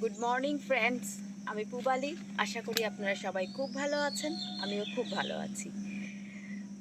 Good morning friends আমি পুবালি। আশা করি আপনারা সবাই খুব ভালো আছেন, আমিও খুব ভালো আছি।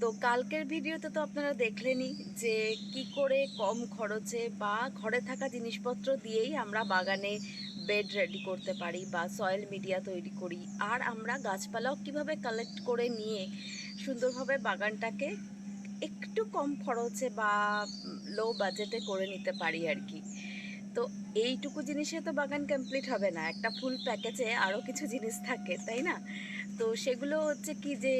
তো কালকের ভিডিওতে তো আপনারা দেখলেনই যে কি করে কম খরচে বা ঘরে থাকা জিনিসপত্র দিয়েই আমরা বাগানে বেড রেডি করতে পারি বা সয়েল মিডিয়া তৈরি করি। আর আমরা গাছপালাও কীভাবে কালেক্ট করে নিয়ে সুন্দরভাবে বাগানটাকে একটু কম খরচে বা লো বাজেটে করে নিতে পারি আর কি। তো এইটুকু জিনিসে তো বাগান কমপ্লিট হবে না। একটা ফুল প্যাকেজে আরও কিছু জিনিস থাকে, তাই না? তো সেগুলো হচ্ছে কি যে,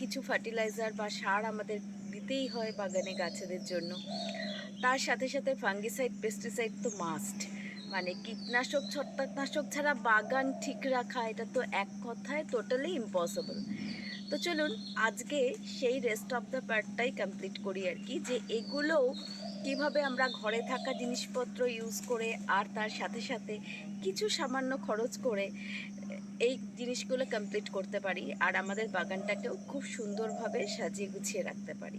কিছু ফার্টিলাইজার বা সার আমাদের দিতেই হয় বাগানে গাছেদের জন্য। তার সাথে সাথে ফাঙ্গিসাইড পেস্টিসাইড তো মাস্ট মানে কীটনাশক, ছত্রাকনাশক ছাড়া বাগান ঠিক রাখা, এটা তো এক কথায় টোটালি ইম্পসিবল তো চলুন আজকে সেই রেস্ট অফ দ্য পার্টটাই কমপ্লিট করি আর কি, যে এগুলো কীভাবে আমরা ঘরে থাকা জিনিসপত্র ইউজ করে আর তার সাথে সাথে কিছু সামান্য খরচ করে এই জিনিসগুলো কমপ্লিট করতে পারি আর আমাদের বাগানটাকেও খুব সুন্দরভাবে সাজিয়ে গুছিয়ে রাখতে পারি।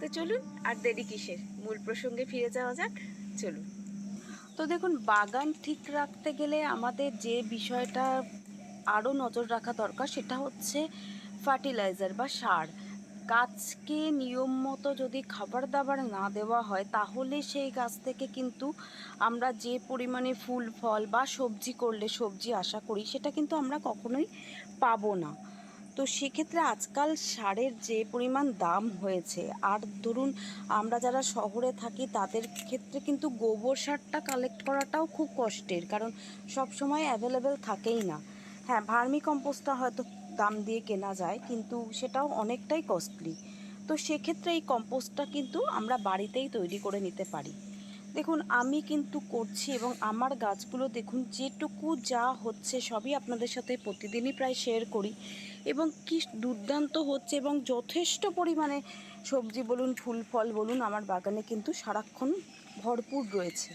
তো চলুন আর দেরি কিসের? মূল প্রসঙ্গে ফিরে যাওয়া যাক, চলুন। তো দেখুন, বাগান ঠিক রাখতে গেলে আমাদের যে বিষয়টা আরও নজর রাখা দরকার সেটা হচ্ছে ফার্টিলাইজার বা সার। গাছকে নিয়ম মতো যদি খাবার দাবার না দেওয়া হয়, তাহলে সেই গাছ থেকে কিন্তু আমরা যে পরিমাণে ফুল, ফল বা সবজি করলে সবজি আশা করি, সেটা কিন্তু আমরা কখনোই পাবো না। তো সেক্ষেত্রে আজকাল সারের যে পরিমাণ দাম হয়েছে, আর ধরুন আমরা যারা শহরে থাকি, তাদের ক্ষেত্রে কিন্তু গোবর সারটা কালেক্ট করাটাও খুব কষ্টের, কারণ সব সময় অ্যাভেলেবেল থাকেই না। হ্যাঁ ভার্মি কম্পোস্টটা হয়তো দাম দিয়ে কেনা যায়, কিন্তু সেটাও অনেকটাই কস্টলি তো সেক্ষেত্রে এই কম্পোস্টটা কিন্তু আমরা বাড়িতেই তৈরি করে নিতে পারি। দেখুন, আমি কিন্তু করছি এবং আমার গাছগুলো দেখুন, যেটুকু যা হচ্ছে সবই আপনাদের সাথে প্রতিদিনই প্রায় শেয়ার করি এবং কি দুর্দান্ত হচ্ছে এবং যথেষ্ট পরিমাণে সবজি বলুন, ফুল, ফল বলুন, আমার বাগানে কিন্তু সারাক্ষণ ভরপুর রয়েছে।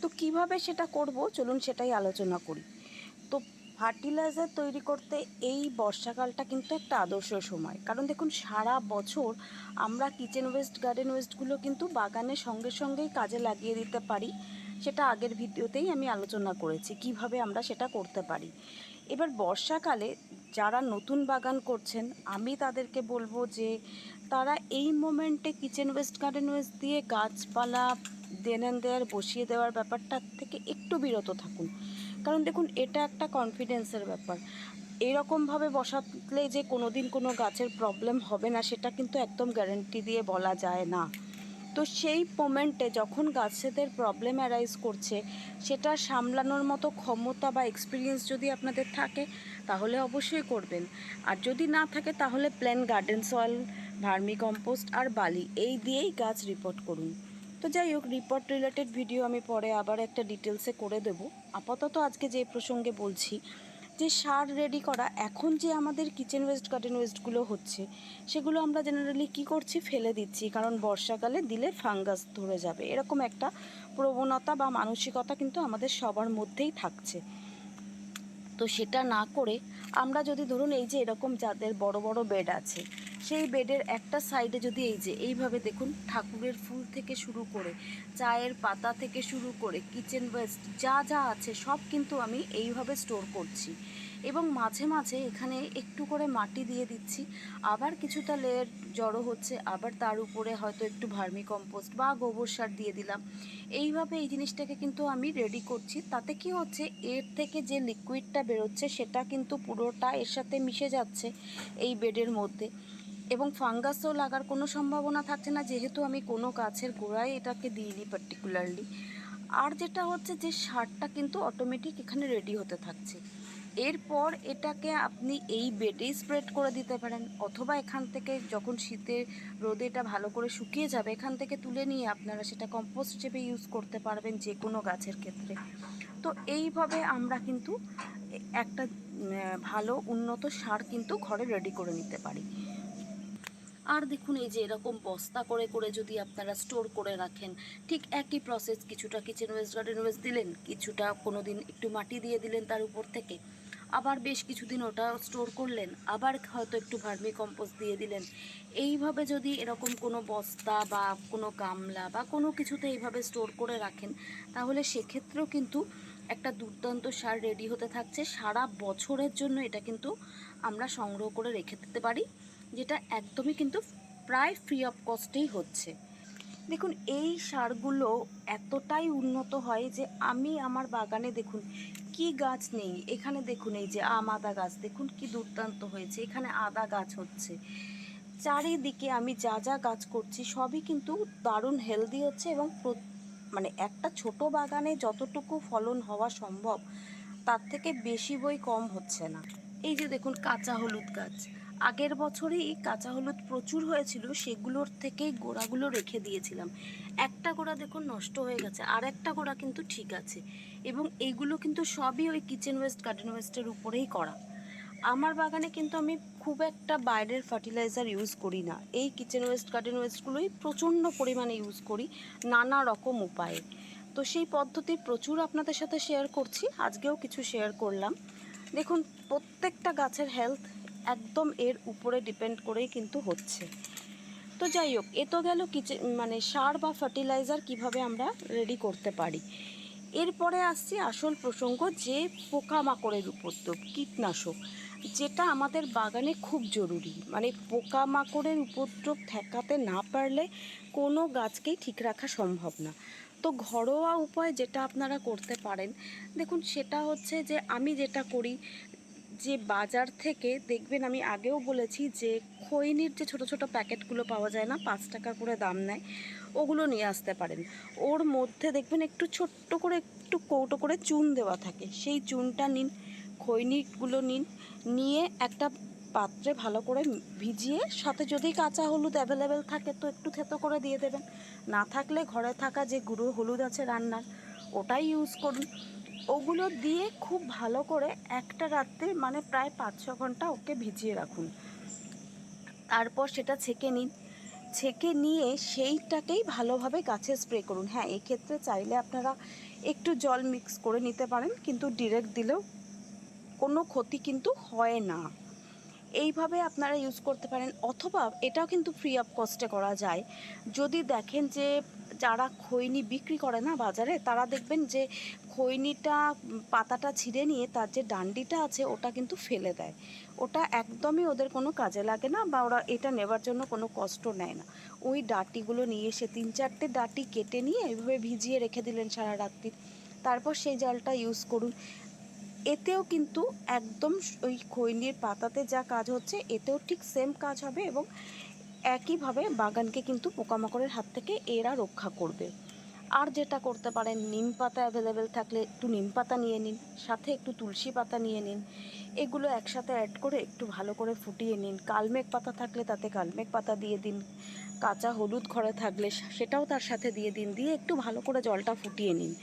তো কীভাবে সেটা করব? চলুন সেটাই আলোচনা করি। তো ফার্টিলাইজার তৈরি করতে এই বর্ষাকালটা কিন্তু একটা আদর্শ সময়। কারণ দেখুন, সারা বছর আমরা কিচেন ওয়েস্ট, গার্ডেন ওয়েস্টগুলো কিন্তু বাগানের সঙ্গে সঙ্গেই কাজে লাগিয়ে দিতে পারি। সেটা আগের ভিডিওতেই আমি আলোচনা করেছি, কীভাবে আমরা সেটা করতে পারি। এবার বর্ষাকালে যারা নতুন বাগান করছেন, আমি তাদেরকে বলব যে তারা এই মোমেন্টে কিচেন ওয়েস্ট গার্ডেন ওয়েস্ট দিয়ে গাছপালা দেনেন দেয়ার বসিয়ে দেওয়ার ব্যাপারটার থেকে একটু বিরত থাকুন। কারণ দেখুন, এটা একটা কনফিডেন্সের ব্যাপার। এরকমভাবে বসালে যে কোনো দিন কোনো গাছের প্রবলেম হবে না, সেটা কিন্তু একদম গ্যারেন্টি দিয়ে বলা যায় না। তো সেই মোমেন্টে যখন গাছেদের প্রবলেম অ্যারাইজ করছে, সেটা সামলানোর মতো ক্ষমতা বা এক্সপিরিয়েন্স যদি আপনাদের থাকে, তাহলে অবশ্যই করবেন। আর যদি না থাকে, তাহলে plain garden soil vermicompost আর বালি, এই দিয়েই গাছ রিপোর্ট করুন। তো যাই হোক রিপোর্ট রিলেটেড ভিডিও আমি পরে আবার একটা ডিটেলসে করে দেব। আপাতত আজকে যে প্রসঙ্গে বলছি, যে সার রেডি করা, এখন যে আমাদের কিচেন ওয়েস্ট গার্ডেন ওয়েস্টগুলো হচ্ছে, সেগুলো আমরা জেনারেলি কি করছি? ফেলে দিচ্ছি, কারণ বর্ষাকালে দিলে ফাঙ্গাস ধরে যাবে। এরকম একটা প্রবণতা বা মানসিকতা কিন্তু আমাদের সবার মধ্যেই থাকছে। তো সেটা না করে আমরা যদি ধরুন এই যে এরকম যাদের বড় বড় বেড আছে সেই বেডের একটা সাইডে যদি এই যে, এইভাবে দেখুন ঠাকুরের ফুল থেকে শুরু করে, চায়ের পাতা থেকে শুরু করে কিচেন ওয়েস্ট যা যা আছে সব কিন্তু আমি এইভাবে স্টোর করছি। এবং মাঝে মাঝে এখানে একটু করে মাটি দিয়ে দিচ্ছি, আবার কিছুটা লেয়ার জড়ো হচ্ছে, আবার তার উপরে হয়তো একটু ভার্মি কম্পোস্ট বা গোবর সার দিয়ে দিলাম। এইভাবে এই জিনিসটাকে কিন্তু আমি রেডি করছি, তাতে কি হচ্ছে, এর থেকে যে লিকুইডটা বেরোচ্ছে সেটা কিন্তু পুরোটা এর সাথে মিশে যাচ্ছে এই বেডের মধ্যে। এবং ফাঙ্গাসও লাগার কোনো সম্ভাবনা থাকছে না, যেহেতু আমি কোনো গাছের গোড়ায় এটাকে দিইনি পার্টিকুলারলি আর যেটা হচ্ছে যে সারটা কিন্তু অটোমেটিক এখানে রেডি হতে থাকছে। এরপর এটাকে আপনি এই বেডেই স্প্রেড করে দিতে পারেন, অথবা এখান থেকে যখন শীতের রোদে এটা ভালো করে শুকিয়ে যাবে, এখান থেকে তুলে নিয়ে আপনারা সেটা কম্পোস্ট হিসেবে ইউজ করতে পারবেন যে কোনো গাছের ক্ষেত্রে। তো এইভাবে আমরা কিন্তু একটা ভালো, উন্নত সার কিন্তু ঘরে রেডি করে নিতে পারি। আর দেখুন এই যে এরকম বস্তা করে করে যদি আপনারা স্টোর করে রাখেন, ঠিক একই প্রসেস কিছুটা কিচেন ওয়েস্ট গার্ডেন ওয়েস্ট দিলেন, কিছুটা কোনো দিন একটু মাটি দিয়ে দিলেন তার উপর থেকে, আবার বেশ কিছুদিন ওটা স্টোর করলেন, আবার হয়তো একটু ভার্মি কম্পোস্ট দিয়ে দিলেন, এইভাবে যদি এরকম কোনো বস্তা বা কোনো গামলা বা কোনো কিছুতে এইভাবে স্টোর করে রাখেন, তাহলে সেক্ষেত্রেও কিন্তু একটা দুর্দান্ত সার রেডি হতে থাকছে। সারা বছরের জন্য এটা কিন্তু আমরা সংগ্রহ করে রেখে দিতে পারি। যেটা একদমই কিন্তু প্রায় ফ্রি অফ কস্টেই হচ্ছে। দেখুন, এই সারগুলো এতটাই উন্নত হয় যে আমি আমার বাগানে দেখুন কি গাছ নেই। এখানে দেখুন এই যে আম, আদা গাছ, দেখুন কি দুর্দান্ত হয়েছে। এখানে আদা গাছ হচ্ছে। চারিদিকে আমি যা যা গাছ করছি সবই কিন্তু দারুণ হেলদি হচ্ছে এবং মানে একটা ছোট বাগানে যতটুকু ফলন হওয়া সম্ভব, তার থেকে বেশি বই কম হচ্ছে না। এই যে দেখুন কাঁচা হলুদ গাছ। আগের বছরেই কাঁচা হলুদ প্রচুর হয়েছিল, সেগুলোর থেকেই গোড়াগুলো রেখে দিয়েছিলাম। একটা গোড়া দেখুন নষ্ট হয়ে গেছে, আর একটা গোড়া কিন্তু ঠিক আছে। এবং এইগুলো কিন্তু সবই ওই কিচেন ওয়েস্ট গার্ডেন ওয়েস্টের উপরেই করা। আমার বাগানে কিন্তু আমি খুব একটা বাইরের ফার্টিলাইজার ইউজ করি না। এই কিচেন ওয়েস্ট গার্ডেন ওয়েস্টগুলোই প্রচণ্ড পরিমাণে ইউজ করি নানা রকম উপায়ে। তো সেই পদ্ধতি প্রচুর আপনাদের সাথে শেয়ার করছি, আজকেও কিছু শেয়ার করলাম। দেখুন, প্রত্যেকটা গাছের হেলথ একদম এর উপরে ডিপেন্ড করেই কিন্তু হচ্ছে। তো যাই হোক, এ তো গেল কিচেন মানে সার বা ফার্টিলাইজার কীভাবে আমরা রেডি করতে পারি। এরপরে আসছি আসল প্রসঙ্গ যে পোকামাকড়ের উপদ্রব, কীটনাশক, যেটা আমাদের বাগানে খুব জরুরি। মানে পোকামাকড়ের উপদ্রব ঠেকাতে না পারলে কোনো গাছকেই ঠিক রাখা সম্ভব না। তো ঘরোয়া উপায় যেটা আপনারা করতে পারেন, দেখুন সেটা হচ্ছে যে আমি যেটা করি যে বাজার থেকে দেখবেন আমি আগেও বলেছি যে খৈনির যে ছোট ছোট প্যাকেটগুলো পাওয়া যায় না, পাঁচ টাকা করে দাম নেয়, ওগুলো নিয়ে আসতে পারেন। ওর মধ্যে দেখবেন একটু ছোট্ট করে একটু কৌটো করে চুন দেওয়া থাকে। সেই চুনটা নিন, খৈনিগুলো নিন, নিয়ে একটা পাত্রে ভালো করে ভিজিয়ে, সাথে যদি কাঁচা হলুদ অ্যাভেলেবেল থাকে তো একটু থেতো করে দিয়ে দেবেন। না থাকলে ঘরে থাকা যে গুঁড়ো হলুদ আছে রান্নার, ওটাই ইউজ করুন। ওগুলো দিয়ে খুব ভালো করে একটা রাত্রে মানে প্রায় পাঁচ, ছ ঘণ্টা ওকে ভিজিয়ে রাখুন। তারপর সেটা ছেঁকে নিন। ছেঁকে নিয়ে সেইটাকেই ভালোভাবে গাছে স্প্রে করুন। হ্যাঁ এক্ষেত্রে চাইলে আপনারা একটু জল মিক্স করে নিতে পারেন, কিন্তু ডিরেক্ট দিলেও কোনো ক্ষতি কিন্তু হয় না। এইভাবে আপনারা ইউজ করতে পারেন, অথবা এটাও কিন্তু ফ্রি অফ কস্টে করা যায়। যদি দেখেন যে যারা খৈনি বিক্রি করে না বাজারে, তারা দেখবেন যে খৈনিটা পাতাটা ছিঁড়ে নিয়ে তার যে ডান্ডিটা আছে ওটা কিন্তু ফেলে দেয়। ওটা একদমই ওদের কোনো কাজে লাগে না বা ওরা এটা নেবার জন্য কোনো কষ্ট নেয় না। ওই ডাটিগুলো নিয়ে এসে তিন চারটে ডাটি কেটে নিয়ে এভাবে ভিজিয়ে রেখে দিলেন সারা রাত্রি। তারপর সেই জলটা ইউজ করুন। এতেও কিন্তু একদম ওই খৈনির পাতাতে যা কাজ হচ্ছে, এতেও ঠিক সেম কাজ হবে এবং একইভাবে বাগানকে কিন্তু পোকামাকড়ের হাত থেকে এরা রক্ষা করবে। আর যেটা করতে পারেন, নিম পাতা অ্যাভেলেবেল থাকলে একটু নিম পাতা নিয়ে নিন, সাথে একটু তুলসী পাতা নিয়ে নিন। এগুলো একসাথে অ্যাড করে একটু ভালো করে ফুটিয়ে নিন। কালমেঘ পাতা থাকলে তাতে কালমেঘ পাতা দিয়ে দিন। কাঁচা হলুদ ঘরে থাকলে সেটাও তার সাথে দিয়ে দিন। দিয়ে একটু ভালো করে জলটা ফুটিয়ে নিন।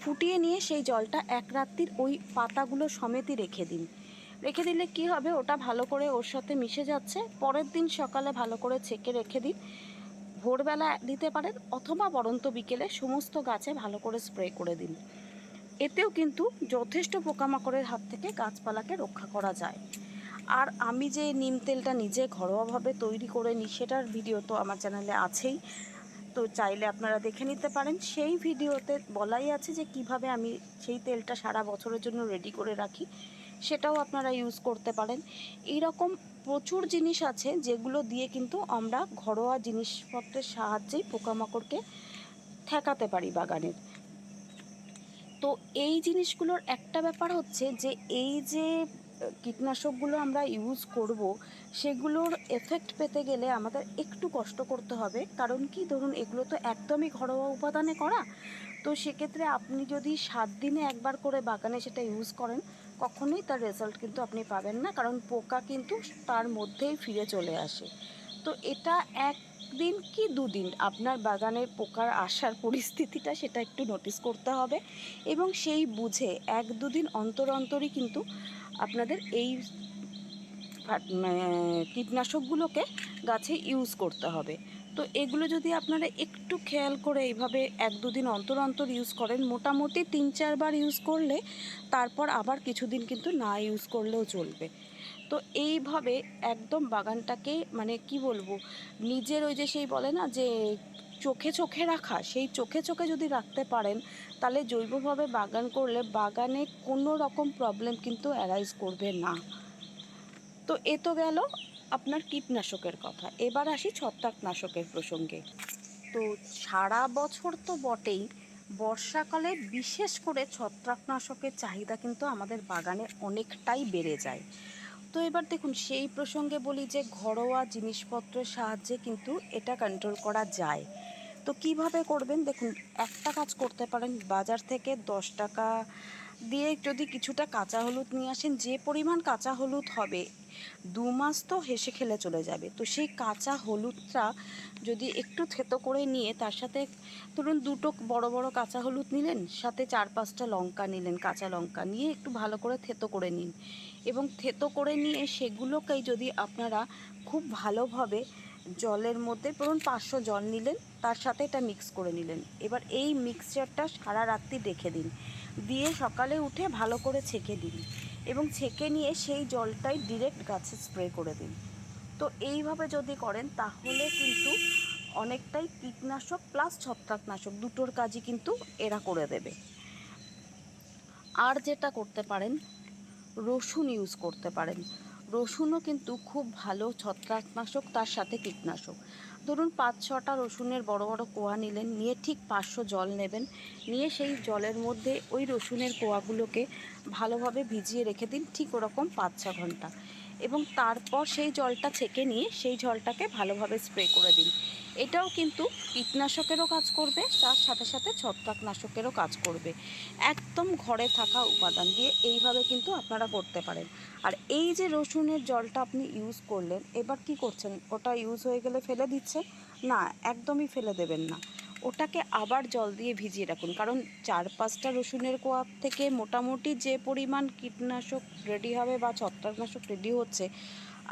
ফুটিয়ে নিয়ে সেই জলটা এক রাত্রির ওই পাতাগুলো সমেতই রেখে দিন। রেখে দিলে কি হবে? ওটা ভালো করে ওর সাথে মিশে যাচ্ছে। পরের দিন সকালে ভালো করে ছেঁকে রেখে দিন। ভোরবেলা দিতে পারেন অথবা বরন্ত বিকেলে সমস্ত গাছে ভালো করে স্প্রে করে দিন। এতেও কিন্তু যথেষ্ট পোকামাকড়ের হাত থেকে গাছপালাকে রক্ষা করা যায়। আর আমি যে নিম তেলটা নিজে ঘরোয়াভাবে তৈরি করে নিই, সেটার ভিডিও তো আমার চ্যানেলে আছেই। তো চাইলে আপনারা দেখে নিতে পারেন। সেই ভিডিওতে বলাই আছে যে কীভাবে আমি সেই তেলটা সারা বছরের জন্য রেডি করে রাখি। সেটাও আপনারা ইউজ করতে পারেন। এইরকম প্রচুর জিনিস আছে যেগুলো দিয়ে কিন্তু আমরা ঘরোয়া জিনিসপত্রের সাহায্যেই পোকামাকড়কে ঠেকাতে পারি বাগানের। তো এই জিনিসগুলোর একটা ব্যাপার হচ্ছে যে এই যে কীটনাশকগুলো আমরা ইউজ করব, সেগুলোর এফেক্ট পেতে গেলে আমাদের একটু কষ্ট করতে হবে। কারণ কি? ধরুন এগুলো তো একদমই ঘরোয়া উপাদানে করা। তো সেক্ষেত্রে আপনি যদি সাত দিনে একবার করে বাগানে সেটা ইউজ করেন কখনোই তার রেজাল্ট কিন্তু আপনি পাবেন না, কারণ পোকা কিন্তু তার মধ্যেই ফিরে চলে আসে। তো এটা একদিন কি দুদিন আপনার বাগানের পোকার আসার পরিস্থিতিটা সেটা একটু নোটিস করতে হবে এবং সেই বুঝে এক দুদিন অন্তর অন্তরই কিন্তু আপনাদের এই মানে কীটনাশকগুলোকে গাছে ইউজ করতে হবে। তো এগুলো যদি আপনারা একটু খেয়াল করে এইভাবে এক দুদিন অন্তর অন্তর ইউজ করেন, মোটামুটি তিন চারবার ইউজ করলে তারপর আবার কিছুদিন কিন্তু না ইউজ করলেও চলবে। তো এইভাবে একদম বাগানটাকে মানে কি বলব, নিজের ওই যে সেই বলে না যে চোখে চোখে রাখা, সেই চোখে চোখে যদি রাখতে পারেন, তাহলে জৈবভাবে বাগান করলে বাগানে কোনো রকম প্রবলেম কিন্তু অ্যারাইজ করবে না। তো এ তো গেল। আপনার কীটনাশকের কথা। এবার আসি ছত্রাকনাশকের প্রসঙ্গে। তো সারা বছর তো বটেই, বর্ষাকালে বিশেষ করে ছত্রাকনাশকের চাহিদা কিন্তু আমাদের বাগানে অনেকটাই বেড়ে যায়। তো এবার দেখুন, সেই প্রসঙ্গে বলি যে ঘরোয়া জিনিসপত্রের সাহায্যে কিন্তু এটা কন্ট্রোল করা যায়। তো কীভাবে করবেন? দেখুন, একটা কাজ করতে পারেন, বাজার থেকে দশ টাকা দিয়ে যদি কিছুটা কাঁচা হলুদ নিয়ে আসেন, যে পরিমাণ কাঁচা হলুদ হবে, দু মাস তো হেসে খেলে চলে যাবে। তো সেই কাঁচা হলুদটা যদি একটু থেতো করে নিয়ে, তার সাথে ধরুন দুটো বড় বড় কাঁচা হলুদ নিলেন, সাথে চার পাঁচটা লঙ্কা নিলেন, কাঁচা লঙ্কা নিয়ে একটু ভালো করে থেতো করে নিন। এবং থেতো করে নিয়ে সেগুলোকেই যদি আপনারা খুব ভালোভাবে জলের মধ্যে ধরুন পাঁচশো জল নিলেন, তার সাথে এটা মিক্স করে নিলেন। এবার এই মিক্সচারটা সারা রাত্রি রেখে দিন। দিয়ে সকালে উঠে ভালো করে ছেঁকে দিন এবং ছেঁকে নিয়ে সেই জলটাই ডিরেক্ট গাছে স্প্রে করে দিন তো এইভাবে যদি করেন তাহলে কিন্তু অনেকটাই কীটনাশক প্লাস ছত্রাকনাশক দুটোর কাজই কিন্তু এরা করে দেবে। আর যেটা করতে পারেন, রসুন ইউজ করতে পারেন। রসুনও কিন্তু খুব ভালো ছত্রাকনাশক, তার সাথে কীটনাশক। ধরুন, পাঁচ ছটা রসুনের বড় বড় কোয়া নিলেন, নিয়ে ঠিক পাঁচশো জল নেবেন, নিয়ে সেই জলের মধ্যে ওই রসুনের কোয়াগুলোকে ভালোভাবে ভিজিয়ে রেখে দিন, ঠিক ওরকম পাঁচ ছ ঘণ্টা। এবং তারপর সেই জলটা ছেঁকে নিয়ে সেই জলটাকে ভালোভাবে স্প্রে করে দিন। এটাও কিন্তু কীটনাশকেরও কাজ করবে, তার সাথে সাথে ছত্রাকনাশকেরও কাজ করবে। একদম ঘরে থাকা উপাদান দিয়ে এইভাবে কিন্তু আপনারা করতে পারেন। আর এই যে রসুনের জলটা আপনি ইউজ করলেন, এবার কি করছেন? ওটা ইউজ হয়ে গেলে ফেলে দিচ্ছেন? না, একদমই ফেলে দেবেন না। ওটাকে আবার জল দিয়ে ভিজিয়ে রাখুন। কারণ চার পাঁচটা রসুনের কোয়া থেকে মোটামুটি যে পরিমাণ কীটনাশক রেডি হবে বা ছত্রাকনাশক রেডি হচ্ছে,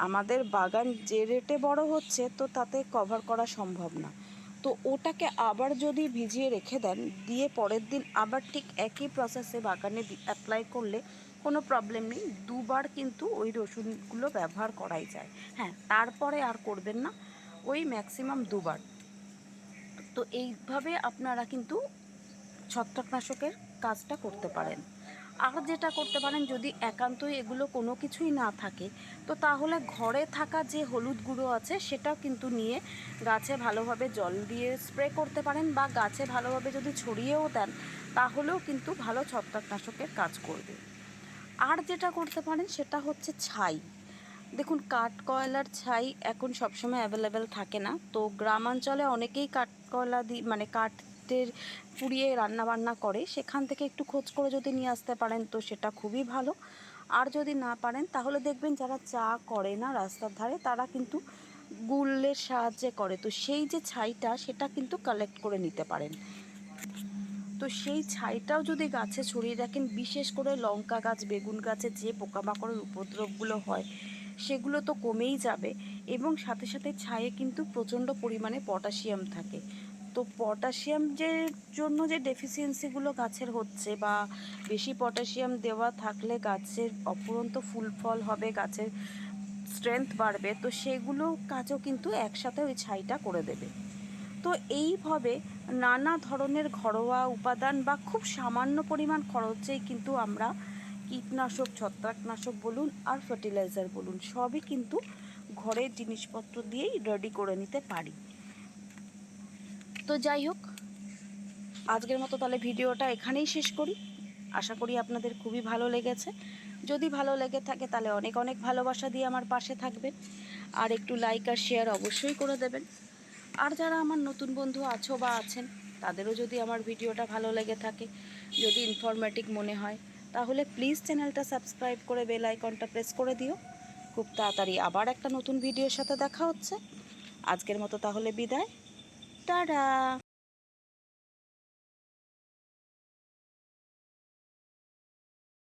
আমাদের বাগান যে রেটে বড় হচ্ছে, তো তাতে কভার করা সম্ভব না। তো ওটাকে আবার যদি ভিজিয়ে রেখে দেন, দিয়ে পরের দিন আবার ঠিক একই প্রসেসে বাগানে অ্যাপ্লাই করলে কোনো প্রবলেম নেই। দুবার কিন্তু ওই রসুনগুলো ব্যবহার করাই যায়। হ্যাঁ তারপরে আর করবেন না। ওই ম্যাক্সিমাম দুবার। তো এইভাবে আপনারা কিন্তু ছত্রাকনাশকের কাজটা করতে পারেন। আর যেটা করতে পারেন, যদি একান্তই এগুলো কোনো কিছুই না থাকে, তো তাহলে ঘরে থাকা যে হলুদ গুঁড়ো আছে, সেটাও কিন্তু নিয়ে গাছে ভালোভাবে জল দিয়ে স্প্রে করতে পারেন বা গাছে ভালোভাবে যদি ছড়িয়েও দেন, তাহলেও কিন্তু ভালো ছত্রাকনাশকের কাজ করবে। আর যেটা করতে পারেন, সেটা হচ্ছে ছাই। দেখুন, কাঠ কয়লার ছাই এখন সবসময় অ্যাভেলেবেল থাকে না। তো গ্রামাঞ্চলে অনেকেই কাঠ কয়লা দি মানে কাঠের পুড়িয়ে রান্না বান্না করে, সেখান থেকে একটু খোঁজ করে যদি নিয়ে আসতে পারেন, তো সেটা খুবই ভালো। আর যদি না পারেন, তাহলে দেখবেন যারা চা করে না রাস্তার ধারে, তারা কিন্তু গুলের সাহায্যে করে। তো সেই যে ছাইটা, সেটা কিন্তু কালেক্ট করে নিতে পারেন। তো সেই ছাইটাও যদি গাছে ছড়িয়ে রাখেন, বিশেষ করে লঙ্কা গাছ, বেগুন গাছে যে পোকামাকড়ের উপদ্রবগুলো হয় সেগুলো তো কমেই যাবে। এবং সাথে সাথে ছায়ে কিন্তু প্রচণ্ড পরিমাণে পটাশিয়াম থাকে। তো পটাশিয়াম যে জন্য যে ডেফিসিয়েন্সিগুলো গাছের হচ্ছে বা বেশি পটাশিয়াম দেওয়া থাকলে গাছের অপরন্ত ফুল ফল হবে, গাছের স্ট্রেংথ বাড়বে, তো সেগুলো কাজও কিন্তু একসাথে ওই ছাইটা করে দেবে। তো এইভাবে নানা ধরনের ঘরোয়া উপাদান বা খুব সামান্য পরিমাণ খরচেই কিন্তু আমরা কীটনাশক, ছত্রাকনাশক বলুন আর ফার্টিলাইজার বলুন, সবই কিন্তু ঘরের জিনিসপত্র দিয়েই রেডি করে নিতে পারি। তো যাই হোক, আজকের মতো তাহলে ভিডিওটা এখানেই শেষ করি। আশা করি আপনাদের খুবই ভালো লেগেছে। যদি ভালো লেগে থাকে তাহলে অনেক অনেক ভালোবাসা দিয়ে আমার পাশে থাকবেন। আর একটু লাইক আর শেয়ার অবশ্যই করে দেবেন। আর যারা আমার নতুন বন্ধু আছো বা আছেন, তাদেরও যদি আমার ভিডিওটা ভালো লেগে থাকে, যদি ইনফরমেটিভ মনে হয় তাহলে প্লিজ চ্যানেলটা সাবস্ক্রাইব করে বেল আইকনটা প্রেস করে দিও। খুব তাড়াতাড়ি আবার একটা নতুন ভিডিওর সাথে দেখা হচ্ছে। আজকের মতো তাহলে বিদায়। টাটা!